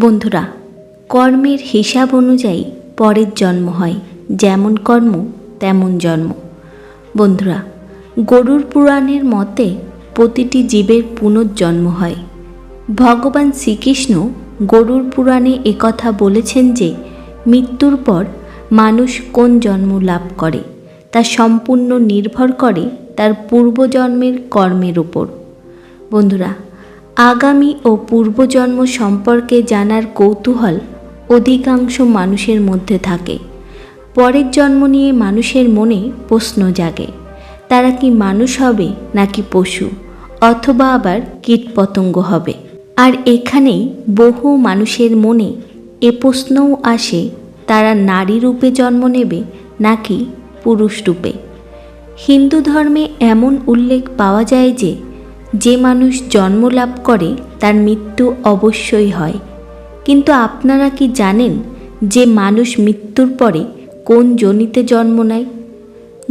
বন্ধুরা, কর্মের হিসাব অনুযায়ী পরের জন্ম হয়। যেমন কর্ম, তেমন জন্ম। বন্ধুরা, গরুর পুরাণের মতে প্রতিটি জীবের পুনর্জন্ম হয়। ভগবান শ্রীকৃষ্ণ গরুর পুরাণে একথা বলেছেন যে, মৃত্যুর পর মানুষ কোন জন্ম লাভ করে, তা সম্পূর্ণ নির্ভর করে তার পূর্বজন্মের কর্মের উপর। বন্ধুরা আগামী ও পূর্বজন্ম সম্পর্কে জানার কৌতূহল অধিকাংশ মানুষের মধ্যে থাকে। পরের জন্ম নিয়ে মানুষের মনে প্রশ্ন জাগে, তারা কি মানুষ হবে নাকি পশু, অথবা আবার কীটপতঙ্গ হবে? আর এখানেই বহু মানুষের মনে এ প্রশ্নও আসে, তারা নারী রূপে জন্ম নেবে নাকি পুরুষ রূপে? হিন্দু ধর্মে এমন উল্লেখ পাওয়া যায় যে যে মানুষ জন্ম লাভ করে, তার মৃত্যু অবশ্যই হয়। কিন্তু আপনারা কি জানেন যে মানুষ মৃত্যুর পরে কোন জনিতে জন্ম নেয়?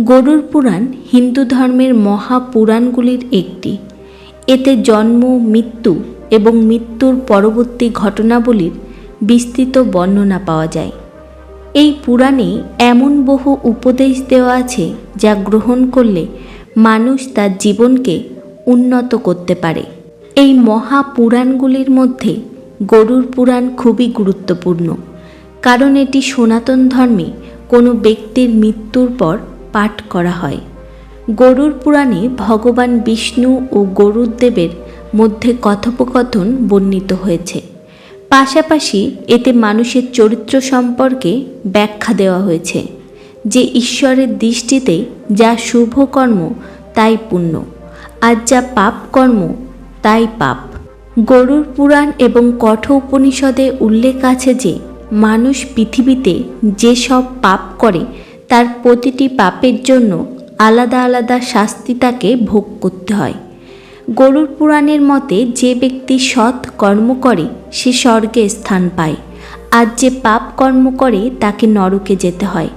গরুর পুরাণ হিন্দু ধর্মের মহাপুরাণগুলির একটি। এতে জন্ম, মৃত্যু এবং মৃত্যুর পরবর্তী ঘটনাবলীর বিস্তৃত বর্ণনা পাওয়া যায়। এই পুরাণে এমন বহু উপদেশ দেওয়া আছে যা গ্রহণ করলে মানুষ তার জীবনকে উন্নত করতে পারে। এই মহাপুরাণগুলির মধ্যে গরুর পুরাণ খুবই গুরুত্বপূর্ণ, কারণ এটি সনাতন ধর্মে কোনো ব্যক্তির মৃত্যুর পর পাঠ করা হয়। গরুর পুরাণে ভগবান বিষ্ণু ও গরুরদেবের মধ্যে কথোপকথন বর্ণিত হয়েছে। পাশাপাশি এতে মানুষের চরিত্র সম্পর্কে ব্যাখ্যা দেওয়া হয়েছে যে ঈশ্বরের দৃষ্টিতে যা শুভ কর্ম, তাই পুণ্য। আর যা পাপ কর্ম, তাই পাপ। গরুর পুরাণ এবং কঠ উপনিষদে উল্লেখ আছে যে, মানুষ পৃথিবীতে যেসব পাপ করে, তার প্রতিটি পাপের জন্য আলাদা আলাদা শাস্তি তাকে ভোগ করতে হয়। গরুর পুরাণের মতে যে ব্যক্তি সৎ কর্ম করে, সে স্বর্গে স্থান পায়। আর যে পাপ কর্ম করে, তাকে নরকে যেতে হয়।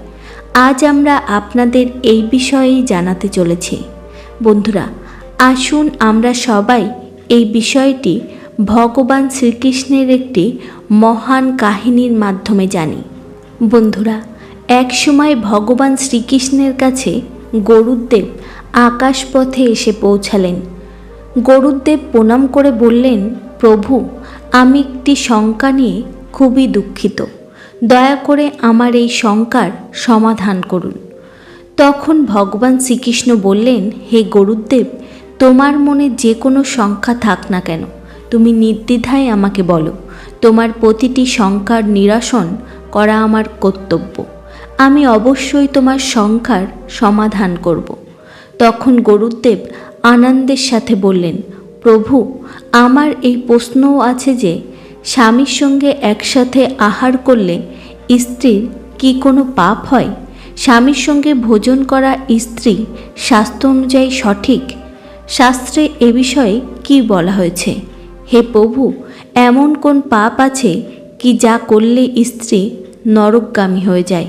আজ আমরা আপনাদের এই বিষয়েই জানাতে চলেছি। বন্ধুরা আসুন আমরা সবাই এই বিষয়টি ভগবান শ্রীকৃষ্ণের একটি মহান কাহিনীর মাধ্যমে জানি। বন্ধুরা, এক সময় ভগবান শ্রীকৃষ্ণের কাছে গরুদেব আকাশপথে এসে পৌঁছালেন। গরুদেব প্রণাম করে বললেন, প্রভু, আমি একটি শঙ্কা নিয়ে খুবই দুঃখিত। দয়া করে আমার এই শঙ্কার সমাধান করুন। তখন ভগবান শ্রীকৃষ্ণ বললেন, হে গরুদেব তোমার মনে যে কোনো সংখ্যা থাক না কেন, তুমি নির্দ্বিধায় আমাকে বলো, তোমার প্রতিটি সংখ্যার নিরসন করা আমার কর্তব্য। আমি অবশ্যই তোমার সংখ্যার সমাধান করব। তখন গরুদেব আনন্দের সাথে বললেন, প্রভু, আমার এই প্রশ্নও আছে যে, স্বামীর সঙ্গে একসাথে আহার করলে স্ত্রীর কি কোনো পাপ হয়? স্বামীর সঙ্গে ভোজন করা স্ত্রী স্বাস্থ্য অনুযায়ী সঠিক শাস্ত্রে এ বিষয়ে কি বলা হয়েছে? হে প্রভু, এমন কোন পাপ আছে কি যা করলে স্ত্রী নরকগামী হয়ে যায়?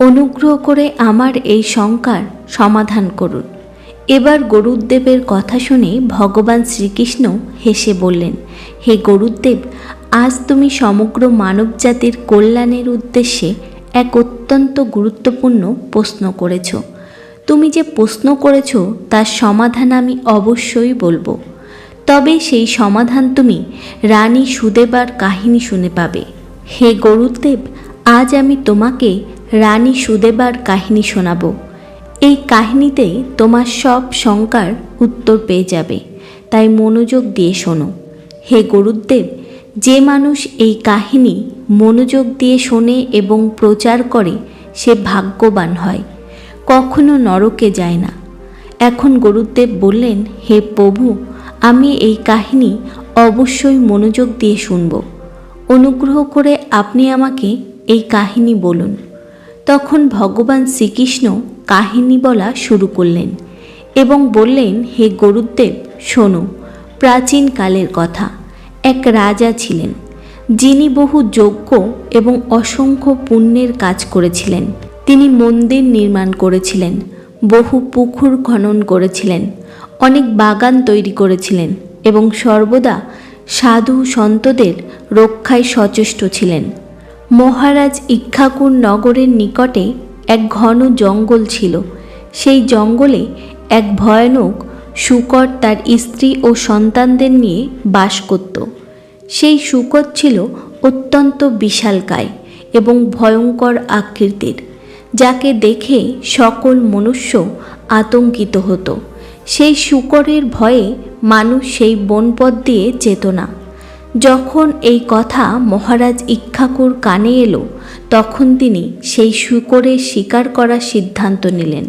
অনুগ্রহ করে আমার এই শঙ্কার সমাধান করুন। এবার গরুদেবের কথা শুনে ভগবান শ্রীকৃষ্ণ হেসে বললেন, হে গরুদেব আজ তুমি সমগ্র মানবজাতির কল্যাণের উদ্দেশ্যে এক অত্যন্ত গুরুত্বপূর্ণ প্রশ্ন করেছ। তুমি যে প্রশ্ন করেছ, তার সমাধান আমি অবশ্যই বলব। তবে সেই সমাধান তুমি রানী সুদেবার কাহিনী শুনে পাবে। হে গরুদেব, আজ আমি তোমাকে রানী সুদেবার কাহিনী শোনাবো। এই কাহিনীতে তোমার সব শঙ্কার উত্তর পেয়ে যাবে। তাই মনোযোগ দিয়ে শোনো। হে গরুদেব, যে মানুষ এই কাহিনী মনোযোগ দিয়ে শোনে এবং প্রচার করে, সে ভাগ্যবান হয়। কখনো নরকে যায় না। এখন গরুদেব বললেন, হে প্রভু, আমি এই কাহিনী অবশ্যই মনোযোগ দিয়ে শুনব। অনুগ্রহ করে আপনি আমাকে এই কাহিনী বলুন। তখন ভগবান শ্রীকৃষ্ণ কাহিনী বলা শুরু করলেন এবং বললেন, হে গরুদেব, শোনো প্রাচীনকালের কথা। এক রাজা ছিলেন, যিনি বহু যজ্ঞ এবং অসংখ্য পুণ্যের কাজ করেছিলেন। তিনি মন্দির নির্মাণ করেছিলেন, বহু পুকুর খনন করেছিলেন, অনেক বাগান তৈরি করেছিলেন এবং সর্বদা সাধু সন্তদের রক্ষায় সচেষ্ট ছিলেন। মহারাজ ইক্ষাকুর নগরের নিকটে এক ঘন জঙ্গল ছিল। সেই জঙ্গলে এক ভয়ানক শুকর তার স্ত্রী ও সন্তানদের নিয়ে বাস করত। সেই শুকর ছিল অত্যন্ত বিশালকায় এবং ভয়ঙ্কর আকৃতির। যাকে দেখে সকল মনুষ্য আতঙ্কিত হতো। সেই শুকরের ভয়ে মানুষ সেই বনপথ দিয়ে যেত না। যখন এই কথা মহারাজ ইক্ষাকুর কানে এলো, তখন তিনি সেই শুকরের শিকার করার সিদ্ধান্ত নিলেন।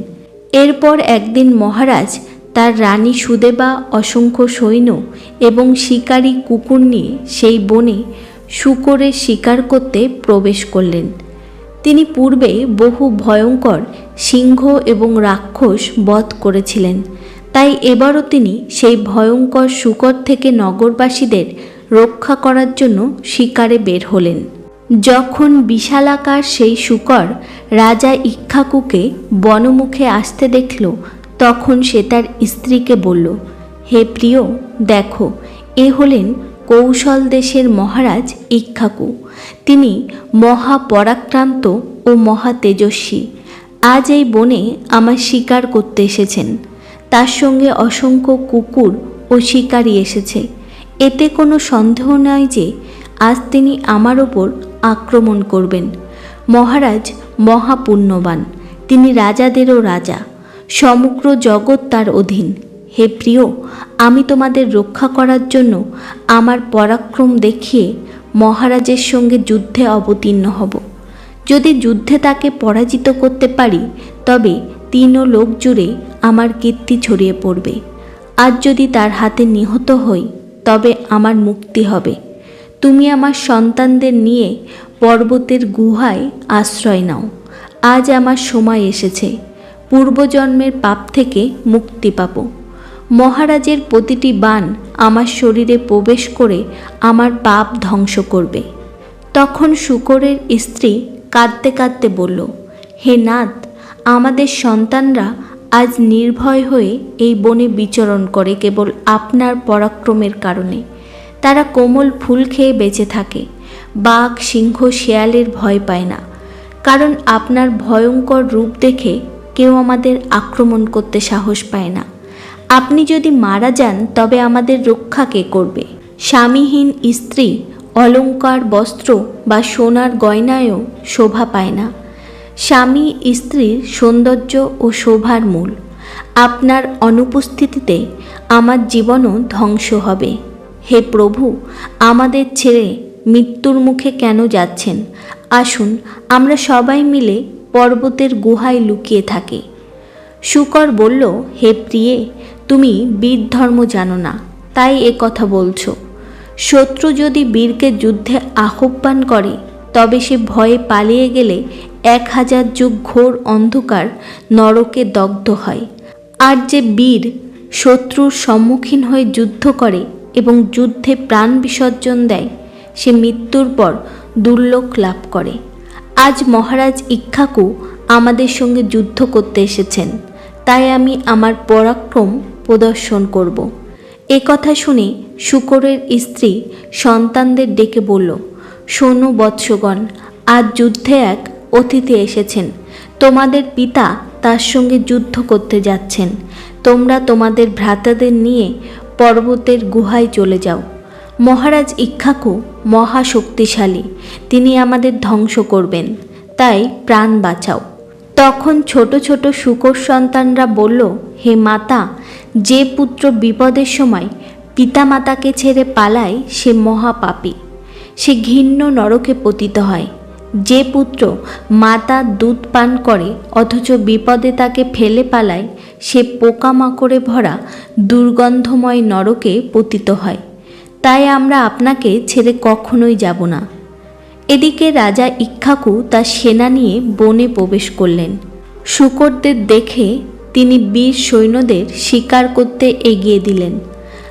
এরপর একদিন মহারাজ তার রানী সুদেবা, অসংখ্য সৈন্য এবং শিকারী কুকুর নিয়ে সেই বনে শুকরের শিকার করতে প্রবেশ করলেন। তিনি পূর্বে বহু ভয়ঙ্কর সিংহ এবং রাক্ষস বধ করেছিলেন। তাই এবারও তিনি সেই ভয়ঙ্কর শুকর থেকে নগরবাসীদের রক্ষা করার জন্য শিকারে বের হলেন। যখন বিশালাকার সেই শুকর রাজা ইক্ষাকুকে বনমুখে আসতে দেখল, তখন সে তার স্ত্রীকে বলল, হে প্রিয়, দেখো, এ হলেন কৌশল দেশের মহারাজ ইক্ষাকু তিনি মহাপরাক্রান্ত ও মহা তেজস্বী আজ এই বনে আমার শিকার করতে এসেছেন। তার সঙ্গে অসংখ্য কুকুর ও শিকারী এসেছে। এতে কোনো সন্দেহ নয় যে আজ তিনি আমার ওপর আক্রমণ করবেন। মহারাজ মহাপুণ্যবান, তিনি রাজাদেরও রাজা। সমগ্র জগৎ তার অধীন। হে প্রিয়, আমি তোমাদের রক্ষা করার জন্য আমার পরাক্রম দেখিয়ে মহারাজের সঙ্গে যুদ্ধে অবতীর্ণ হব। যদি যুদ্ধে তাকে পরাজিত করতে পারি, তবে তিন লোক জুড়ে আমার কীর্তি ছড়িয়ে পড়বে। আজ যদি তার হাতে নিহত হই, তবে আমার মুক্তি হবে। তুমি আমার সন্তানদের নিয়ে পর্বতের গুহায় আশ্রয় নাও। আজ আমার সময় এসেছে। পূর্বজন্মের পাপ থেকে মুক্তি পাব। মহারাজের প্রতিটি বান আমার শরীরে প্রবেশ করে আমার পাপ ধ্বংস করবে। তখন শুকরের স্ত্রী কাঁদতে কাঁদতে বলল, হে নাথ আমাদের সন্তানরা আজ নির্ভয় হয়ে এই বনে বিচরণ করে কেবল আপনার পরাক্রমের কারণে। তারা কোমল ফুল খেয়ে বেঁচে থাকে, বাঘ, সিংহ, শেয়ালের ভয় পায় না। কারণ আপনার ভয়ঙ্কর রূপ দেখে কেউ আমাদের আক্রমণ করতে সাহস পায় না। আপনি যদি মারা যান, তবে আমাদের রক্ষা কে করবে? স্বামীহীন স্ত্রী, অলঙ্কার, বস্ত্র বা সোনার গয়নায়ও শোভা পায় না। স্বামী স্ত্রীর সৌন্দর্য ও শোভার মূল। আপনার অনুপস্থিতিতে আমার জীবনও ধ্বংস হবে। হে প্রভু, আমাদের ছেড়ে মৃত্যুর মুখে কেন যাচ্ছেন? আসুন, আমরা সবাই মিলে পর্বতের গুহায় লুকিয়ে থাকি। শুকর বলল, হে প্রিয়ে তুমি বীর ধর্ম জানো না, তাই এ কথা বলছো। শত্রু যদি বীরকে যুদ্ধে আহ্বান করে, তবে সে ভয়ে পালিয়ে গেলে এক হাজার যুগ ঘোর অন্ধকার নরকে দগ্ধ হয়। আর যে বীর শত্রুর সম্মুখীন হয়ে যুদ্ধ করে এবং যুদ্ধে প্রাণ বিসর্জন দেয়, সে মৃত্যুর পর দুর্লোক লাভ করে। আজ মহারাজ ইক্ষাকু আমাদের সঙ্গে যুদ্ধ করতে এসেছেন, তাই আমি আমার পরাক্রম প্রদর্শন করব। এ কথা শুনে শুকরের স্ত্রী সন্তানদের ডেকে বলল, শোনো বৎসগণ, আজ যুদ্ধে এক অতিথি এসেছেন। তোমাদের পিতা তার সঙ্গে যুদ্ধ করতে যাচ্ছেন। তোমরা তোমাদের ভ্রাতাদের নিয়ে পর্বতের গুহায় চলে যাও। মহারাজ ইক্ষাকু মহাশক্তিশালী, তিনি আমাদের ধ্বংস করবেন। তাই প্রাণ বাঁচাও। তখন ছোট ছোট শুকর সন্তানরা বলল, হে মাতা, যে পুত্র বিপদের সময় পিতামাতাকে ছেড়ে পালায়, সে মহাপাপী। সে ঘৃণ্য নরকে পতিত হয়। যে পুত্র মাতা দুধ পান করে, অথচ বিপদে তাকে ফেলে পালায়, সে পোকামাকড়ে ভরা, দুর্গন্ধময় নরকে পতিত হয়। তাই আমরা আপনাকে ছেড়ে কখনোই যাব না। এদিকে রাজা ইক্ষাকু তার সেনা নিয়ে বনে প্রবেশ করলেন। শুকরদের দেখে তিনি বীর সৈন্যদের শিকার করতে এগিয়ে দিলেন।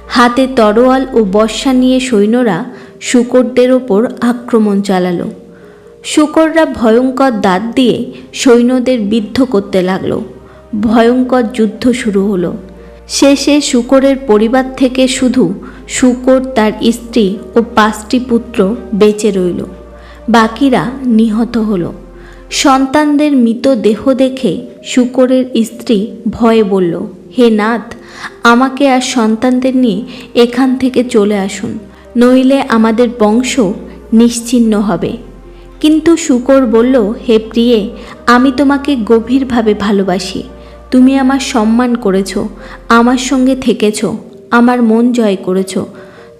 হাতে তরোয়াল ও বর্ষা নিয়ে সৈন্যরা শুকরদের ওপর আক্রমণ চালালো। শুকররা ভয়ঙ্কর দাঁত দিয়ে সৈন্যদের বিদ্ধ করতে লাগল। ভয়ঙ্কর যুদ্ধ শুরু হলো। শেষে শুকরের পরিবার থেকে শুধু শুকর তার স্ত্রী ও পাঁচটি পুত্র বেঁচে রইল। বাকিরা নিহত হলো। সন্তানদের মৃত দেহ দেখে শুকরের স্ত্রী ভয়ে বলল, হে নাথ আমাকে আর সন্তানদের নিয়ে এখান থেকে চলে আসুন, নইলে আমাদের বংশ নিশ্চিহ্ন হবে। কিন্তু শুকর বলল, হে প্রিয়ে, আমি তোমাকে গভীরভাবে ভালোবাসি। তুমি আমার সম্মান করেছ, আমার সঙ্গে থেকেছ, আমার মন জয় করেছ।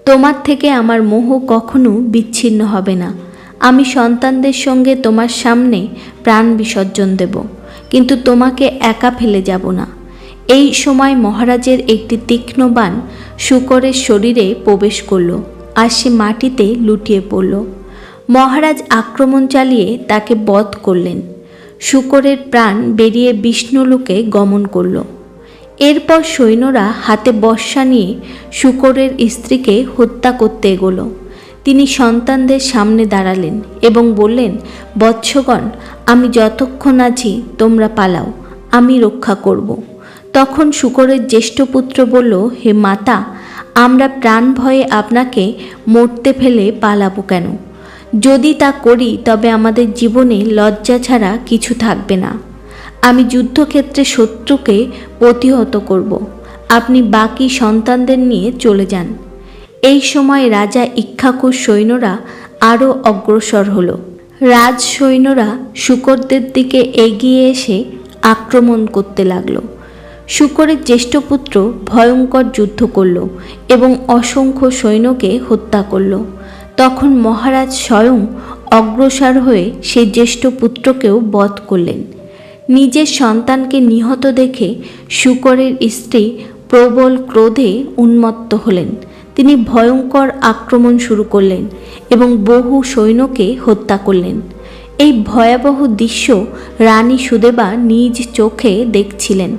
তোমার থেকে আমার মোহ কখনো বিচ্ছিন্ন হবে না। আমি সন্তানদের সঙ্গে তোমার সামনে প্রাণ বিসর্জন দেব, কিন্তু তোমাকে একা ফেলে যাব না। এই সময় মহারাজের একটি তীক্ষ্ণ বাণ শুকরের শরীরে প্রবেশ করল আর সে মাটিতে লুটিয়ে পড়ল। মহারাজ আক্রমণ চালিয়ে তাকে বধ করলেন। শুকরের প্রাণ বেরিয়ে বিষ্ণুলোকে গমন করল। এরপর সৈন্যরা হাতে বর্ষা নিয়ে শুকরের স্ত্রীকে হত্যা করতে এগোলো। তিনি সন্তানদের সামনে দাঁড়ালেন এবং বললেন, বৎসগণ, আমি যতক্ষণ আছি, তোমরা পালাও, আমি রক্ষা করব। তখন শুকরের জ্যেষ্ঠ পুত্র বলল, হে মাতা, আমরা প্রাণ ভয়ে আপনাকে মরতে ফেলে পালাবো কেন? যদি তা করি, তবে আমাদের জীবনে লজ্জা ছাড়া কিছু থাকবে না। আমি যুদ্ধক্ষেত্রে শত্রুকে প্রতিহত করব। আপনি বাকি সন্তানদের নিয়ে চলে যান। এই সময় রাজা ইক্ষাকুর সৈন্যরা আরও অগ্রসর হল। রাজ সৈন্যরা শুকরদের দিকে এগিয়ে এসে আক্রমণ করতে লাগল। শুকরের জ্যেষ্ঠ পুত্র ভয়ঙ্কর যুদ্ধ করল এবং অসংখ্য সৈন্যকে হত্যা করল। তখন মহারাজ স্বয়ং অগ্রসর হয়ে সেই জ্যেষ্ঠ পুত্রকেও বধ করলেন। নিজের সন্তানকে নিহত দেখে শুকরের স্ত্রী প্রবল ক্রোধে উন্মত্ত হলেন। তিনি ভয়ঙ্কর আক্রমণ শুরু করলেন এবং বহু সৈন্যকে হত্যা করলেন। এই ভয়াবহ দৃশ্য রানী সুদেবা নিজ চোখে দেখছিলেন।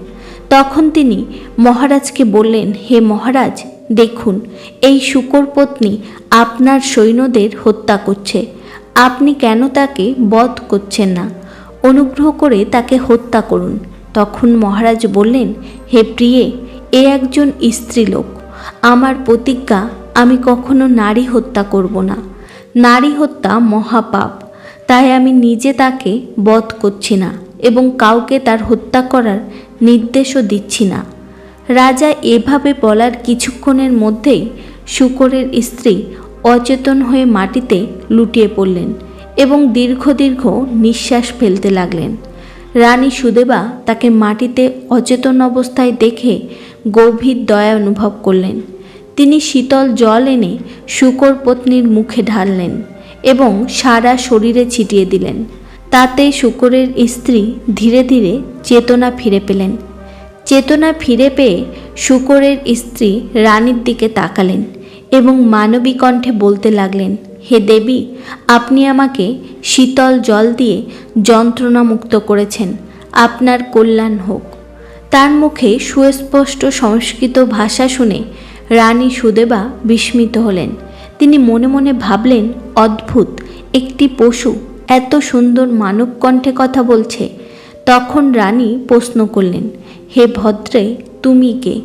তখন তিনি মহারাজকে বললেন, হে মহারাজ, দেখুন, এই শুকর পত্নী আপনার সৈন্যদের হত্যা করছে। আপনি কেন তাকে বধ করছেন না? অনুগ্রহ করে তাকে হত্যা করুন। তখন মহারাজ বললেন, হে প্রিয়ে, এ একজন স্ত্রীলোক। আমার প্রতিজ্ঞা, আমি কখনো নারী হত্যা করব না। নারী হত্যা মহাপাপ। তাই আমি নিজে তাকে বধ করছি না এবং কাউকে তার হত্যা করার নির্দেশও দিচ্ছি না। রাজা এভাবে বলার কিছুক্ষণের মধ্যেই শুকরের স্ত্রী অচেতন হয়ে মাটিতে লুটিয়ে পড়লেন এবং দীর্ঘ দীর্ঘ নিঃশ্বাস ফেলতে লাগলেন। রানী সুদেবা তাকে মাটিতে অচেতন অবস্থায় দেখে গভীর দয়া অনুভব করলেন। তিনি শীতল জল এনে শুকর পত্নীর মুখে ঢাললেন এবং সারা শরীরে ছিটিয়ে দিলেন। তাতে শুকরের স্ত্রী ধীরে ধীরে চেতনা ফিরে পেলেন। চেতনা ফিরে পেয়ে শুকরের স্ত্রী রানীর দিকে তাকালেন এবং মানবী কণ্ঠে বলতে লাগলেন, হে দেবী, আপনি আমাকে শীতল জল দিয়ে যন্ত্রণামুক্ত করেছেন। আপনার কল্যাণ হোক। তার মুখে সুস্পষ্ট সংস্কৃত ভাষা শুনে রানী সুদেবা বিস্মিত হলেন। তিনি মনে মনে ভাবলেন, অদ্ভুত, একটি পশু এত সুন্দর মানব কণ্ঠে কথা বলছে। তখন রানী প্রশ্ন করলেন, হে ভদ্রে, তুমি কে?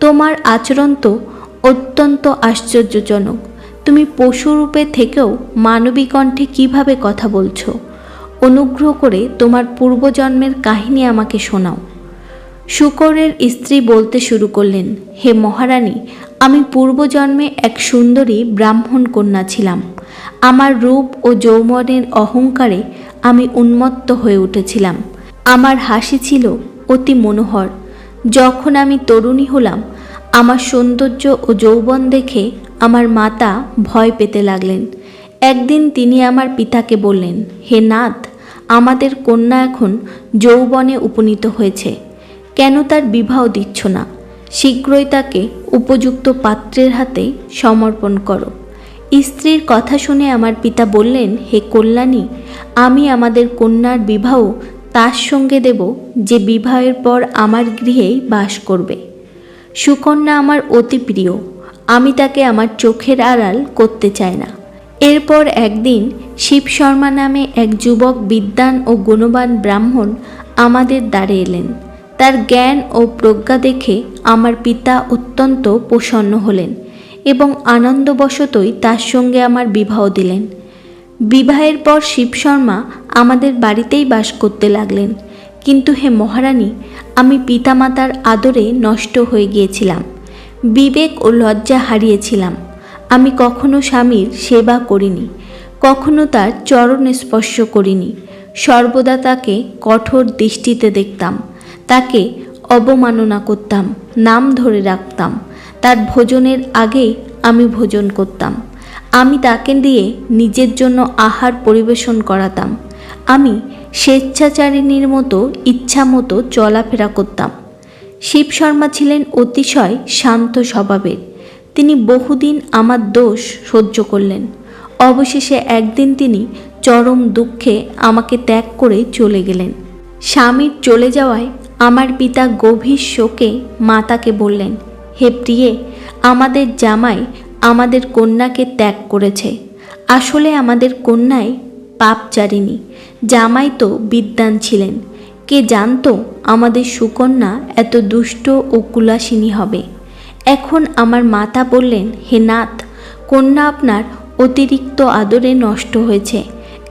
তোমার আচরণ তো অত্যন্ত আশ্চর্যজনক। তুমি পশুরূপে থেকেও মানবী কণ্ঠে কীভাবে কথা বলছো? অনুগ্রহ করে তোমার পূর্বজন্মের কাহিনী আমাকে শোনাও। শুকরের স্ত্রী বলতে শুরু করলেন, হে মহারানী, আমি পূর্বজন্মে এক সুন্দরী ব্রাহ্মণ কন্যা ছিলাম। আমার রূপ ও যৌবনের অহংকারে আমি উন্মত্ত হয়ে উঠেছিলাম। আমার হাসি ছিল অতি মনোহর। যখন আমি তরুণী হলাম, আমার সৌন্দর্য ও যৌবন দেখে আমার মাতা ভয় পেতে লাগলেন। একদিন তিনি আমার পিতাকে বললেন, হে নাথ, আমাদের কন্যা এখন যৌবনে উপনীত হয়েছে। কেন তার বিবাহ দিচ্ছ না? শীঘ্রই তাকে উপযুক্ত পাত্রের হাতে সমর্পণ করো। স্ত্রীর কথা শুনে আমার পিতা বললেন, হে কল্যাণী, আমি আমাদের কন্যার বিবাহ তার সঙ্গে দেব যে বিবাহের পর আমার গৃহেই বাস করবে। সুকন্যা আমার অতি প্রিয়, আমি তাকে আমার চোখের আড়াল করতে চাই না। এরপর একদিন শিব শর্মা নামে এক যুবক বিদ্বান ও গুণবান ব্রাহ্মণ আমাদের দ্বারে এলেন। তার জ্ঞান ও প্রজ্ঞা দেখে আমার পিতা অত্যন্ত প্রসন্ন হলেন এবং আনন্দবশতই তার সঙ্গে আমার বিবাহ দিলেন। বিবাহের পর শিব শর্মা আমাদের বাড়িতেই বাস করতে লাগলেন। কিন্তু হে মহারানী, আমি পিতামাতার আদরে নষ্ট হয়ে গিয়েছিলাম। বিবেক ও লজ্জা হারিয়েছিলাম। আমি কখনো স্বামীর সেবা করিনি, কখনো তার চরণ স্পর্শ করিনি। সর্বদা তাকে কঠোর দৃষ্টিতে দেখতাম। তাকে অবমাননা করতাম, নাম ধরে রাখতাম। তার ভোজনের আগে আমি ভোজন করতাম। আমি তাকে দিয়ে নিজের জন্য আহার পরিবেশন করাতাম। আমি স্বেচ্ছাচারিণীর মতো ইচ্ছা মতো চলাফেরা করতাম। শিব শর্মা ছিলেন অতিশয় শান্ত স্বভাবের। তিনি বহুদিন আমার দোষ সহ্য করলেন। অবশেষে একদিন তিনি চরম দুঃখে আমাকে ত্যাগ করে চলে গেলেন। স্বামীর চলে যাওয়ায় আমার পিতা গভীর শোকে মাতাকে বললেন, হে প্রিয়ে, আমাদের জামাই আমাদের কন্যাকে ত্যাগ করেছে। আসলে আমাদের কন্যায় পাপ পাপচারিণী। জামাই তো বিদ্যান ছিলেন। কে জানতো আমাদের সুকন্যা এত দুষ্ট ও কুলাসিনী হবে? এখন আমার মাতা বললেন, হে নাথ, কন্যা আপনার অতিরিক্ত আদরে নষ্ট হয়েছে।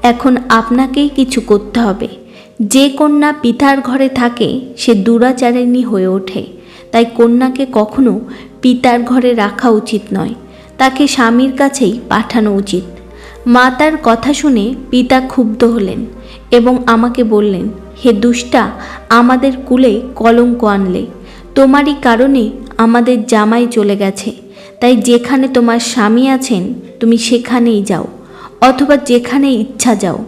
এখন আপনাকেই কিছু করতে হবে। যে কন্যা পিতার ঘরে থাকে, সে দুরাচারিণী হয়ে ওঠে। তাই কন্যাকে কখনো পিতার ঘরে রাখা উচিত নয়, তাকে স্বামীর কাছেই পাঠানো উচিত। মাতার কথা শুনে পিতা ক্ষুব্ধ হলেন এবং আমাকে বললেন, হে দুষ্টা, আমাদের কুলে কলঙ্ক আনলে। তোমারই কারণে আমাদের জামাই চলে গেছে। তাই যেখানে তোমার স্বামী আছেন, তুমি সেখানেই যাও, অথবা যেখানে ইচ্ছা যাও।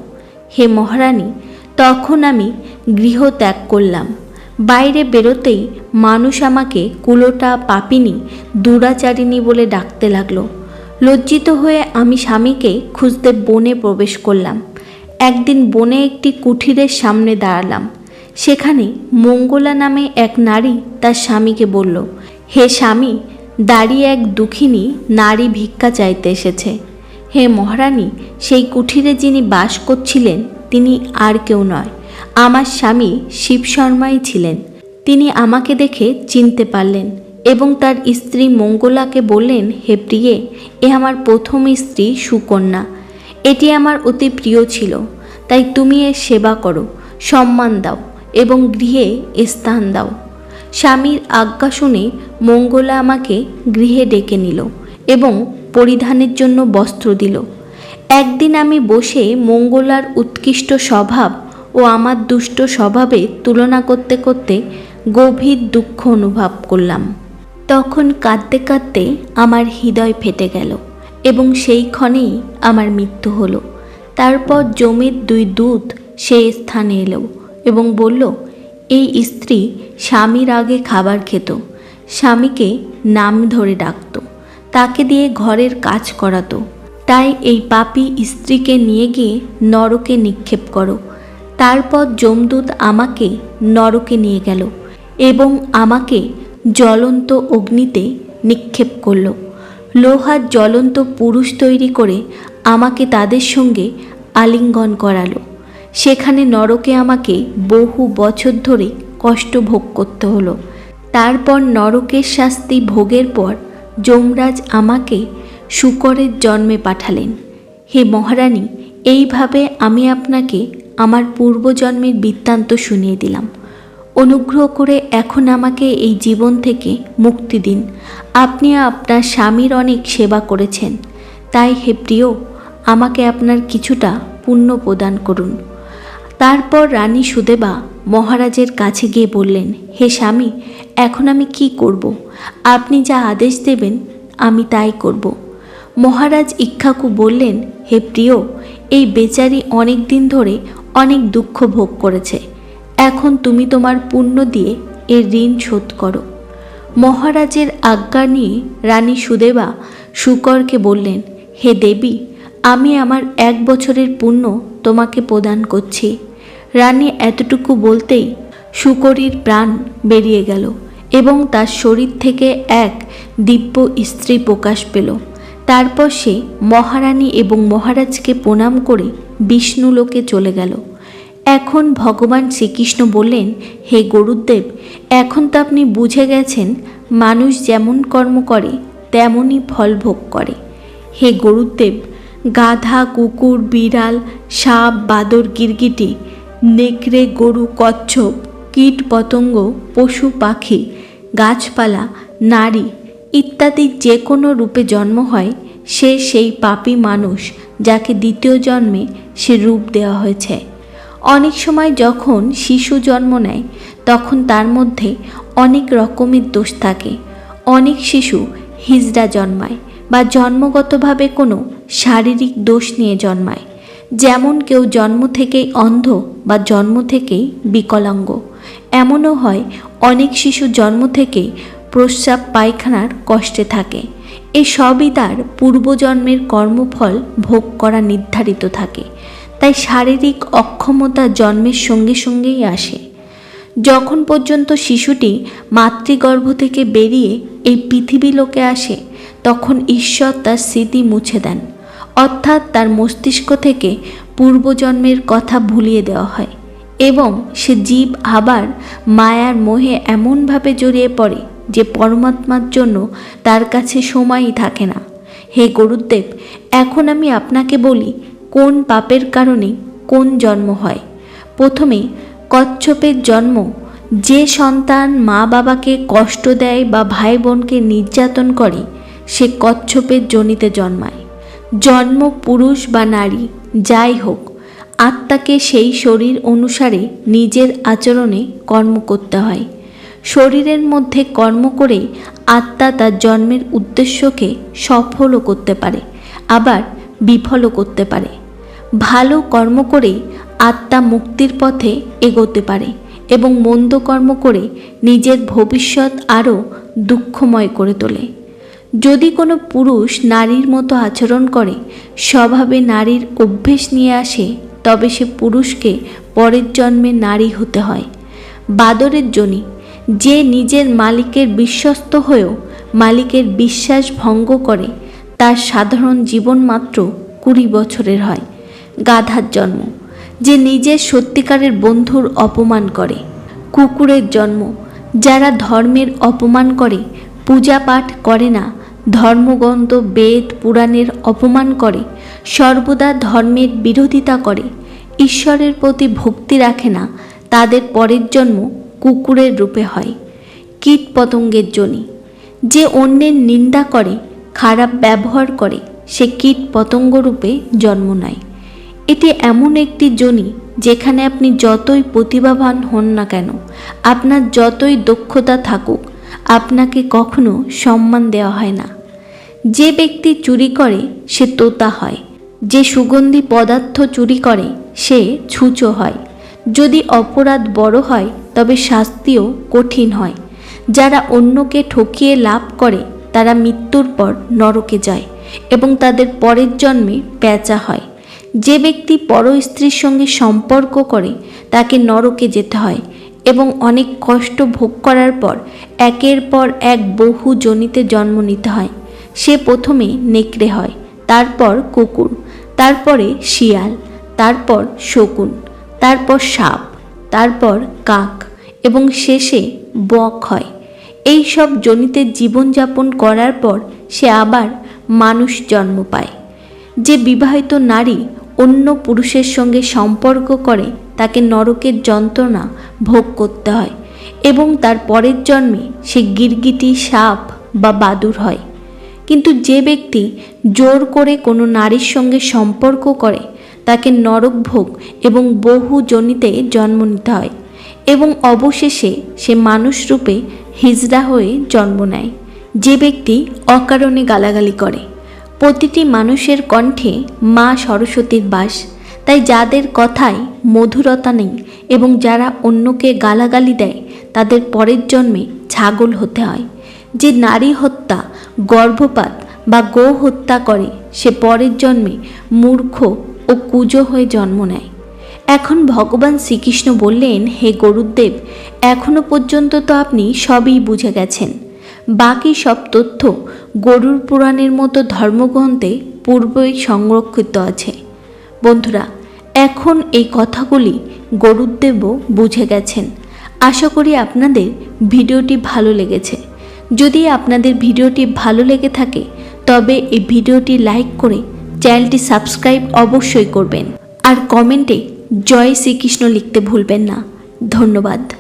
হে মহারানী তখন আমি গৃহ ত্যাগ করলাম। বাইরে বেরোতেই মানুষ আমাকে কুলোটা পাপিনি, দুরাচারিণী বলে ডাকতে লাগল। লজ্জিত হয়ে আমি স্বামীকে খুঁজতে বনে প্রবেশ করলাম। একদিন বনে একটি কুঠিরের সামনে দাঁড়ালাম। সেখানে মঙ্গলা নামে এক নারী তার স্বামীকে বলল, হে স্বামী, দাঁড়িয়ে এক দুঃখিনী নারী ভিক্ষা চাইতে এসেছে। হে মহারানী, সেই কুঠিরে যিনি বাস করছিলেন তিনি আর কেউ নয়। আমার স্বামী শিব শর্মাই ছিলেন। তিনি আমাকে দেখে চিনতে পারলেন এবং তার স্ত্রী মঙ্গলাকে বললেন, হে প্রিয়ে, এ আমার প্রথম স্ত্রী সুকন্যা। এটি আমার অতি প্রিয় ছিল। তাই তুমি এর সেবা করো, সম্মান দাও এবং গৃহে স্থান দাও। স্বামীর আজ্ঞা শুনে মঙ্গলা আমাকে গৃহে ডেকে নিল এবং পরিধানের জন্য বস্ত্র দিল। একদিন আমি বসে মঙ্গলার উৎকৃষ্ট স্বভাব ও আমার দুষ্ট স্বভাবে তুলনা করতে করতে গভীর দুঃখ অনুভব করলাম। তখন কাঁদতে কাঁদতে আমার হৃদয় ফেটে গেল এবং সেই ক্ষণেই আমার মৃত্যু হলো। তারপর জমির দুই দূত সেই স্থানে এলো এবং বলল, এই স্ত্রী স্বামীর আগে খাবার খেত, স্বামীকে নাম ধরে ডাকত, তাকে দিয়ে ঘরের কাজ করাতো। তাই এই পাপি স্ত্রীকে নিয়ে গিয়ে নরকে নিক্ষেপ করো। তারপর যমদূত আমাকে নরকে নিয়ে গেল এবং আমাকে জ্বলন্ত অগ্নিতে নিক্ষেপ করল। লোহার জ্বলন্ত পুরুষ তৈরি করে আমাকে তাদের সঙ্গে আলিঙ্গন করালো। সেখানে নরকে আমাকে বহু বছর ধরে কষ্ট ভোগ করতে হলো। তারপর নরকের শাস্তি ভোগের পর যমরাজ আমাকে শুকরের জন্মে পাঠালেন। হে মহারানী, এইভাবে আমি আপনাকে আমার পূর্বজন্মের বৃত্তান্ত শুনিয়ে দিলাম। অনুগ্রহ করে এখন আমাকে এই জীবন থেকে মুক্তি দিন। আপনি আপনার স্বামীর অনেক সেবা করেছেন। তাই হে প্রিয়, আমাকে আপনার কিছুটা পুণ্য প্রদান করুন। তারপর রানী সুদেবা মহারাজের কাছে গিয়ে বললেন, হে স্বামী, এখন আমি কি করব? আপনি যা আদেশ দেবেন, আমি তাই করব। মহারাজ ইক্ষাকু বললেন, হে প্রিয়, এই বেচারি অনেক দিন ধরে অনেক দুঃখ ভোগ করেছে। এখন তুমি তোমার পুণ্য দিয়ে এর ঋণ শোধ করো। মহারাজের আজ্ঞা নিয়ে রানী সুদেবা শুকরকে বললেন, হে দেবী, আমি আমার এক বছরের পুণ্য তোমাকে প্রদান করছি। রানী এতটুকু বলতেই শুকরীর প্রাণ বেরিয়ে গেল এবং তার শরীর থেকে এক দিব্য স্ত্রী প্রকাশ পেল। তারপর সে মহারানী এবং মহারাজকে প্রণাম করে বিষ্ণুলোকে চলে গেল। এখন ভগবান শ্রীকৃষ্ণ বললেন, হে গরুদেব, এখন তো আপনি বুঝে গেছেন, মানুষ যেমন কর্ম করে তেমনই ফল ভোগ করে। হে গরুদেব, গাধা, কুকুর, বিড়াল, সাপ, বাদর, গিরগিটি, নেকড়ে, গরু, কচ্ছপ, কীট, পতঙ্গ, পশু, পাখি, গাছপালা, নারী ইত্যাদি যে কোনো রূপে জন্ম হয়, সে সেই পাপী মানুষ যাকে দ্বিতীয় জন্মে সে রূপ দেওয়া হয়েছে। অনেক সময় যখন শিশু জন্ম নেয়, তখন তার মধ্যে অনেক রকমের দোষ থাকে। অনেক শিশু হিজড়া জন্মায় বা জন্মগতভাবে কোনো শারীরিক দোষ নিয়ে জন্মায়। যেমন কেউ জন্ম থেকেই অন্ধ বা জন্ম থেকেই বিকলাঙ্গ। এমনও হয়, অনেক শিশু জন্ম থেকেই প্রস্রাব পায়খানার কষ্টে থাকে। এ সবই তার পূর্বজন্মের কর্মফল ভোগ করা নির্ধারিত থাকে। তাই শারীরিক অক্ষমতা জন্মের সঙ্গে সঙ্গেই আসে। যখন পর্যন্ত শিশুটি মাতৃগর্ভ থেকে বেরিয়ে এই পৃথিবী লোকে আসে, তখন ঈশ্বর তার স্মৃতি মুছে দেন। অর্থাৎ তার মস্তিষ্ক থেকে পূর্বজন্মের কথা ভুলিয়ে দেওয়া হয়। এবং সে জীব আবার মায়ার মোহে এমনভাবে জড়িয়ে পড়ে যে পরমাত্মার জন্য তার কাছে সময়ই থাকে না। হে গরুদেব, এখন আমি আপনাকে বলি, কোন পাপের কারণে কোন জন্ম হয়? প্রথমে, কচ্ছপের জন্ম, যে সন্তান মা বাবাকে কষ্ট দেয় বা ভাই বোনকে নির্যাতন করে, সে কচ্ছপের জনিতে জন্মায়। জন্ম পুরুষ বা নারী, যাই হোক, আত্মাকে সেই শরীর অনুসারে নিজের আচরণে কর্ম করতে হয়। শরীরের মধ্যে কর্ম করে আত্মা তার জন্মের উদ্দেশ্যকে সফলও করতে পারে, আবার বিফলও করতে পারে। ভালো কর্ম করে আত্মা মুক্তির পথে এগোতে পারে এবং মন্দ কর্ম করে নিজের ভবিষ্যৎ আরও দুঃখময় করে তোলে। যদি কোনো পুরুষ নারীর মতো আচরণ করে, স্বভাবে নারীর অভ্যেস নিয়ে আসে, তবে সে পুরুষকে পরের জন্মে নারী হতে হয়। বাদরের জনি যে নিজের মালিকের বিশ্বস্ত হয়েও মালিকের বিশ্বাস ভঙ্গ করে, তার সাধারণ জীবন মাত্র কুড়ি বছরের হয়। গাধার জন্ম। যে নিজের সত্যিকারের বন্ধুর অপমান করে। কুকুরের জন্ম। যারা ধর্মের অপমান করে পূজা পাঠ করে না, ধর্মগ্রন্থ, বেদ, পুরাণের অপমান করে, সর্বদা ধর্মের বিরোধিতা করে, ঈশ্বরের প্রতি ভক্তি রাখে না, তাদের পরের জন্ম কুকুরের রূপে হয় কীট পতঙ্গের জনি। যে অন্যের নিন্দা করে, খারাপ ব্যবহার করে, সে কীট পতঙ্গ রূপে জন্ম নেয়। এটি এমন একটি জনি যেখানে আপনি যতই প্রতিভাবান হন না কেন, আপনার যতই দক্ষতা থাকুক, আপনাকে কখনো সম্মান দেওয়া হয় না। যে ব্যক্তি চুরি করে, সে তোতা হয়। যে সুগন্ধি পদার্থ চুরি করে, সে ছুঁচো হয়। যদি অপরাধ বড় হয় তবে শাস্তিও কঠিন হয়। যারা অন্যকে ঠকিয়ে লাভ করে, তারা মৃত্যুর পর নরকে যায় এবং তাদের পরের জন্মে পেঁচা হয়। যে ব্যক্তি পর স্ত্রীর সঙ্গে সম্পর্ক করে, তাকে নরকে যেতে হয় এবং অনেক কষ্ট ভোগ করার পর একের পর এক বহু জনিতে জন্ম নিতে হয়। সে প্রথমে নেকড়ে হয়, তারপর কুকুর, তারপরে শিয়াল, তারপর শকুন, তারপর সাপ, তারপর কাক। এবং শেষে বক হয়। এই সব জনিতে জীবনযাপন করার পর সে আবার মানুষ জন্ম পায়। যে বিবাহিত নারী অন্য পুরুষের সঙ্গে সম্পর্ক করে, তাকে নরকের যন্ত্রণা ভোগ করতে হয় এবং তার পরের জন্মে সে গিরগিটি, সাপ বা বাদুর হয়। কিন্তু যে ব্যক্তি জোর করে কোনো নারীর সঙ্গে সম্পর্ক করে, তাকে নরক ভোগ এবং বহু জনিতে জন্ম নিতে হয়। এবং অবশেষে সে মানুষ রূপে হিজড়া হয়ে জন্ম নেয়। যে ব্যক্তি অকারণে গালাগালি করে। প্রতিটি মানুষের কণ্ঠে মা সরস্বতীর বাস। তাই যাদের কথায় মধুরতা নেই এবং যারা অন্যকে গালাগালি দেয়, তাদের পরের জন্মে ছাগল হতে হয়। যে নারী হত্যা, গর্ভপাত বা গো হত্যা করে, সে পরের জন্মে মূর্খ ও কুজো হয়ে জন্ম নেয়। এখন ভগবান শ্রীকৃষ্ণ বললেন, হে গরুদেব, এখনও পর্যন্ত তো আপনি সবই বুঝে গেছেন। বাকি সব তথ্য গরুর পুরাণের মতো ধর্মগ্রন্থে পূর্বই সংরক্ষিত আছে। বন্ধুরা, এখন এই কথাগুলি গরুদেবও বুঝে গেছেন। আশা করি আপনাদের ভিডিওটি ভালো লেগেছে। যদি আপনাদের ভিডিওটি ভালো লেগে থাকে, তবে এই ভিডিওটি লাইক করে চ্যানেলটি সাবস্ক্রাইব অবশ্যই করবেন। আর কমেন্টে জয় শ্রীকৃষ্ণ লিখতে ভুলবেন না। ধন্যবাদ।